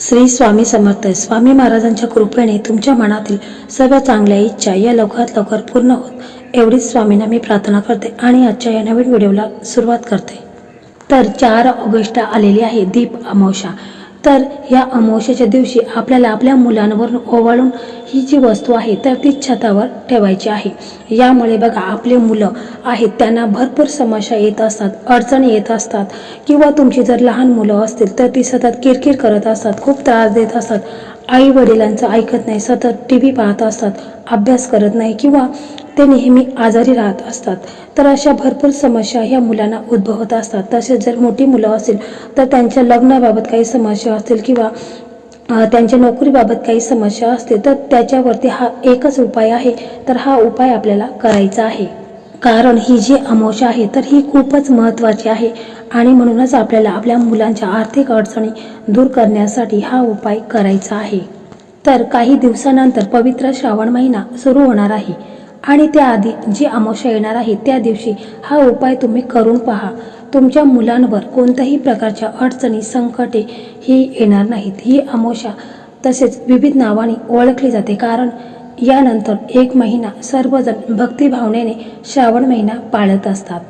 श्री स्वामी समर्थ स्वामी महाराजांच्या कृपेने तुमच्या मनातील सर्व चांगल्या इच्छा या लवकरात लवकर पूर्ण होत. एवढीच स्वामींना मी प्रार्थना करते आणि आजच्या या नवीन व्हिडिओला सुरुवात करते. तर चार ऑगस्ट आलेली आहे दीप अमावशा तर या अमावस्याच्या दिवशी आपल्याला आपल्या मुलांवरून ओवाळून ही जी वस्तू आहे तर ती छतावर ठेवायची आहे. यामुळे बघा आपले मुलं आहेत त्यांना भरपूर समस्या येत असतात अडचणी येत असतात. किंवा तुमची जर लहान मुलं असतील तर ती सतत किरकिर करत असतात खूप त्रास देत असतात. आई वडिलांचं ऐकत नाही सतत टी व्ही पाहत असतात अभ्यास करत नाही किंवा ते नेहमी आजारी राहत असतात. तर अशा भरपूर समस्या ह्या मुलांना उद्भवत असतात. तसेच जर मोठी मुलं असतील तर त्यांच्या लग्नाबाबत काही समस्या असतील किंवा त्यांच्या नोकरीबाबत काही समस्या असतील तर त्याच्यावरती हा एकच उपाय आहे. तर हा उपाय आपल्याला करायचा आहे. कारण ही जी अमावस्या आहे तर ही खूपच महत्त्वाची आहे. आणि म्हणूनच आपल्याला आपल्या मुलांच्या आर्थिक अडचणी दूर करण्यासाठी हा उपाय करायचा आहे. तर काही दिवसानंतर पवित्र श्रावण महिना सुरू होणार आहे आणि त्याआधी जी अमावस्या येणार आहे त्या दिवशी हा उपाय तुम्ही करून पहा. तुमच्या मुलांवर कोणत्याही प्रकारच्या अडचणी संकटे ही येणार नाहीत. ही अमावस्या तसेच विविध नावाने ओळखली जाते. कारण यानंतर एक महिना सर्वजण भक्तिभावनेने श्रावण महिना पाळत असतात.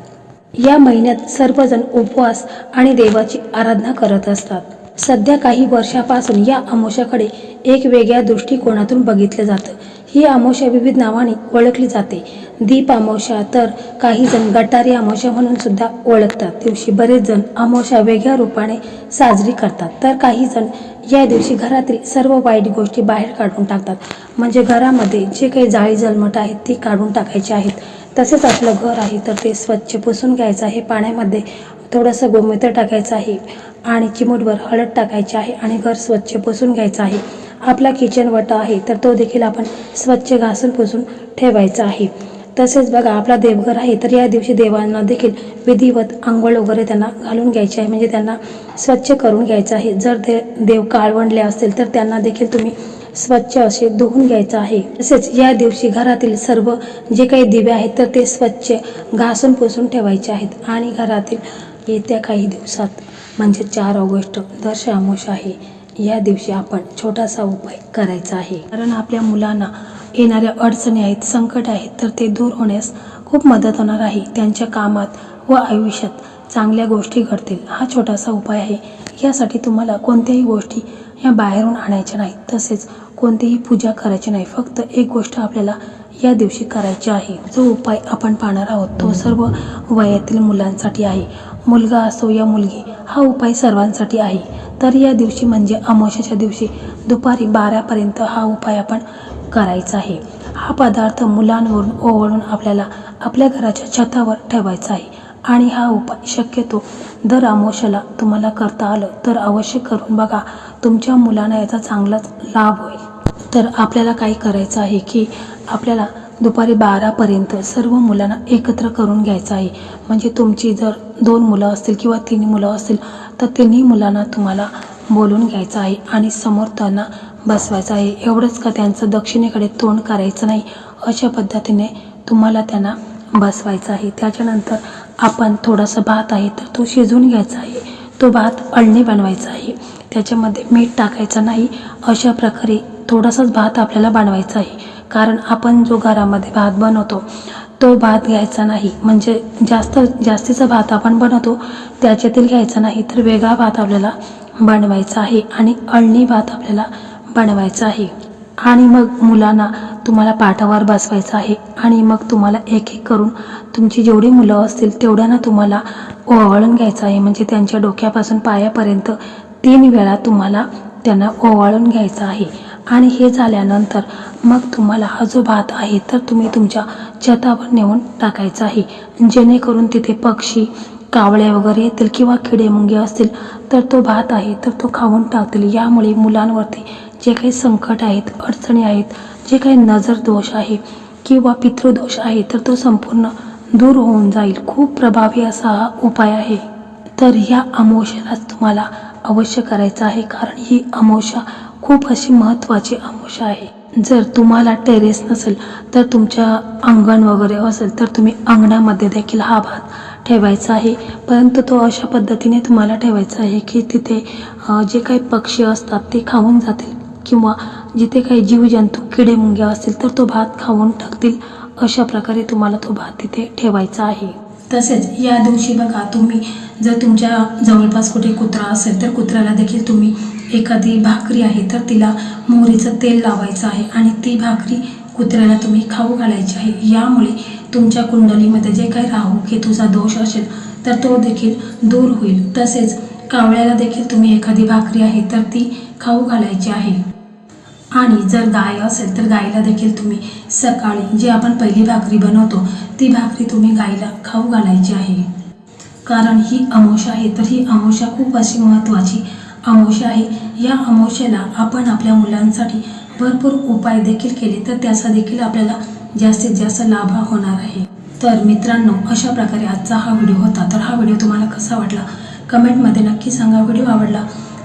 या महिन्यात सर्वजण उपवास आणि देवाची आराधना करत असतात. सध्या काही वर्षापासून या अमावस्याकडे एक वेगळ्या दृष्टिकोनातून बघितलं जातं. ही अमावस्या विविध नावाने ओळखली जाते. दीप अमावस्या तर काही जण गटारी अमावस्या म्हणून सुद्धा ओळखतात. दिवशी बरेच जण अमावस्या वेगळ्या रूपाने साजरी करतात. तर काही जण या दिवशी घरातील सर्व वाईट गोष्टी बाहेर काढून टाकतात. म्हणजे घरामध्ये जे काही जाळी जलमट आहेत ती काढून टाकायची आहेत. तसेच आपलं घर आहे तर ते स्वच्छ पुसून घ्यायचं आहे पाण्यामध्ये थोडंसं गोमूत्र टाकायचं आहे आणि चिमूटभर हळद टाकायची आहे आणि घर स्वच्छ पुसून घ्यायचं आहे. आपला किचन वटा आहे तर तो देखील आपण स्वच्छ घासून पुसून ठेवायचा आहे. तसेच बघा आपला देवघर आहे तर या दिवशी देवांना देखील विधिवत आंघोळ वगैरे त्यांना घालून घ्यायची आहे. म्हणजे त्यांना स्वच्छ करून घ्यायचं आहे. जर ते देव काळवंडले असतील तर त्यांना देखील तुम्ही स्वच्छ असे धुवून घ्यायचं आहे. तसेच या दिवशी घरातील सर्व जे काही दिवे आहेत तर ते स्वच्छ घासून पुसून ठेवायचे आहेत. आणि घरातील येत्या काही दिवसात म्हणजे चार ऑगस्ट दर अमावश आहे. या दिवशी आपण छोटासा उपाय करायचा आहे. कारण आपल्या मुलांना येणाऱ्या अडचणी आहेत संकट आहेत तर ते दूर होण्यास खूप मदत होणार आहे. त्यांच्या कामात व आयुष्यात चांगल्या गोष्टी घडतील. हा छोटासा उपाय आहे. यासाठी तुम्हाला कोणत्याही गोष्टी या बाहेरून आणायच्या नाहीत. तसेच कोणतीही पूजा करायची नाही. फक्त एक गोष्ट आपल्याला या दिवशी करायची आहे. जो उपाय आपण पाहणार आहोत तो सर्व वयातील मुलांसाठी आहे. मुलगा असो या मुलगी हा उपाय सर्वांसाठी आहे. तर या दिवशी म्हणजे अमावस्याच्या दिवशी दुपारी बारापर्यंत हा उपाय आपण करायचा आहे. हा पदार्थ मुलांवरून ओवळून आपल्याला आपल्या घराच्या छतावर ठेवायचा आहे. आणि हा उपाय शक्यतो दर आमोशाला तुम्हाला करता आलं तर अवश्य करून बघा. तुमच्या मुलांना याचा चांगलाच लाभ होईल. तर आपल्याला काय करायचं आहे की आपल्याला दुपारी बारापर्यंत सर्व मुलांना एकत्र करून घ्यायचं आहे. म्हणजे तुमची जर दोन मुलं असतील किंवा तिन्ही मुलं असतील तर तिन्ही मुलांना तुम्हाला बोलून घ्यायचं आहे आणि समोर त्यांना बसवायचं आहे. एवढंच का त्यांचं दक्षिणेकडे तोंड करायचं नाही? अशा पद्धतीने तुम्हाला त्यांना बसवायचं आहे. त्याच्यानंतर आपण थोडासा भात आहे तर तो शिजवून घ्यायचा आहे. तो भात अळणी बनवायचा आहे. त्याच्यामध्ये मीठ टाकायचं नाही. अशा प्रकारे थोडासाच भात आपल्याला बनवायचा आहे. कारण आपण जो घरामध्ये भात बनवतो तो भात घ्यायचा नाही. म्हणजे जास्त जास्तीचा भात आपण बनवतो त्याच्यातील घ्यायचा नाही तर वेगळा भात आपल्याला बनवायचा आहे आणि अळणी भात आपल्याला बनवायचा आहे. आणि मग मुलांना तुम्हाला पाठावर बसवायचं आहे आणि मग तुम्हाला एक एक करून तुमची जेवढी मुलं असतील तेवढ्यांना तुम्हाला ओवाळून घ्यायचं आहे. म्हणजे त्यांच्या डोक्यापासून पायापर्यंत तीन वेळा तुम्हाला त्यांना ओवाळून घ्यायचं आहे. आणि हे झाल्यानंतर मग तुम्हाला हा जो भात आहे तर तुम्ही तुमच्या छतावर नेऊन टाकायचा आहे. जेणेकरून तिथे पक्षी कावळे वगैरे येतील किंवा किडे मुंगे असतील तर तो भात आहे तर तो खाऊन टाकतील. यामुळे मुलांवरती जे काही संकट आहेत अडचणी आहेत जे काही नजर दोष आहे किंवा पितृदोष आहे तर तो संपूर्ण दूर होऊन जाईल. खूप प्रभावी असा हा उपाय आहे. तर ह्या अमोशालाच तुम्हाला अवश्य करायचं आहे कारण ही अमोशा खूप अशी महत्त्वाची अमोशा आहे. जर तुम्हाला टेरेस नसेल तर तुमच्या अंगण वगैरे असेल तर तुम्ही अंगणामध्ये देखील हा भात ठेवायचा आहे. परंतु तो अशा पद्धतीने तुम्हाला ठेवायचा आहे की तिथे जे काही पक्षी असतात ते खाऊन जातील. किंवा जिथे काही जीवजंतू किडे मुंग्या असतील तर तो भात खाऊन टाकतील अशा प्रकारे तुम्हाला तो भात तिथे ठेवायचा आहे. तसेच या दिवशी बघा तुम्ही जर तुमच्या जवळपास कुठे कुत्रा असेल तर कुत्र्याला देखील तुम्ही एखादी भाकरी आहे तर तिला मोहरीचं तेल लावायचं आहे आणि ती भाकरी कुत्र्याला तुम्ही खाऊ घालायची आहे. यामुळे तुमच्या कुंडलीमध्ये जे काही राहू केतूचा दोष असेल तर तो देखील दूर होईल. तसेच कावळ्याला देखील तुम्ही एखादी भाकरी आहे तर ती खाऊ घालायची आहे. आणि जर गाय असेल तर गायीला देखील तुम्ही सकाळी जी आपण पहिली भाकरी बनवतो ती भाकरी तुम्ही गायीला खाऊ घालायची आहे. कारण ही अमोशा आहे तर ही अमोशा खूप अशी महत्त्वाची अमोशा आहे. या अमोशेला आपण आपल्या मुलांसाठी भरपूर उपाय देखील केले तर त्याचा देखील आपल्याला जास्तीत जास्त लाभ होणार आहे. तर मित्रांनो अशा प्रकारे आजचा हा व्हिडिओ होता. तर हा व्हिडिओ तुम्हाला कसा वाटला? कमेंटमध्ये नक्की सांगा. व्हिडिओ आवडला